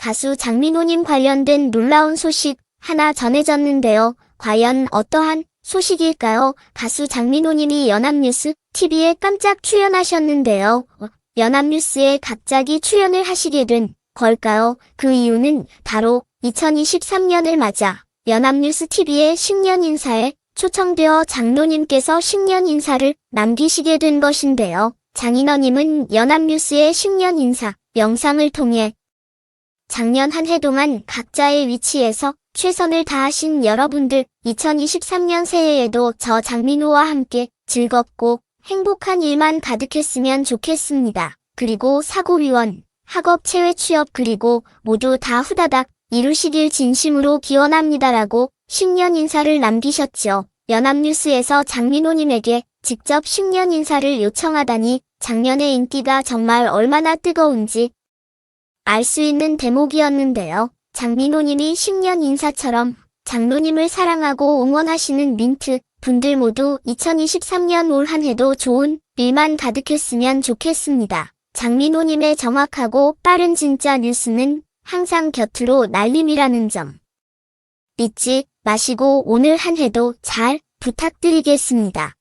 가수 장민호님 관련된 놀라운 소식 하나 전해졌는데요. 과연 어떠한 소식일까요? 가수 장민호님이 연합뉴스 TV에 깜짝 출연하셨는데요. 어, 연합뉴스에 갑자기 출연을 하시게 된 걸까요? 그 이유는 바로 2023년을 맞아 연합뉴스 TV의 신년 인사에 초청되어 장로님께서 신년 인사를 남기시게 된 것인데요. 장인어님은 연합뉴스의 신년 인사 영상을 통해 작년 한 해 동안 각자의 위치에서 최선을 다하신 여러분들 2023년 새해에도 저 장민호와 함께 즐겁고 행복한 일만 가득했으면 좋겠습니다. 그리고 사고위원, 학업 체외 취업 그리고 모두 다 후다닥 이루시길 진심으로 기원합니다라고 신년 인사를 남기셨죠. 연합뉴스에서 장민호님에게 직접 신년 인사를 요청하다니 작년의 인기가 정말 얼마나 뜨거운지 알 수 있는 대목이었는데요. 장민호님이 신년 인사처럼 장로님을 사랑하고 응원하시는 민트 분들 모두 2023년 올 한 해도 좋은 일만 가득했으면 좋겠습니다. 장민호님의 정확하고 빠른 진짜 뉴스는 항상 곁으로 날림이라는 점. 잊지 마시고 오늘 한 해도 잘 부탁드리겠습니다.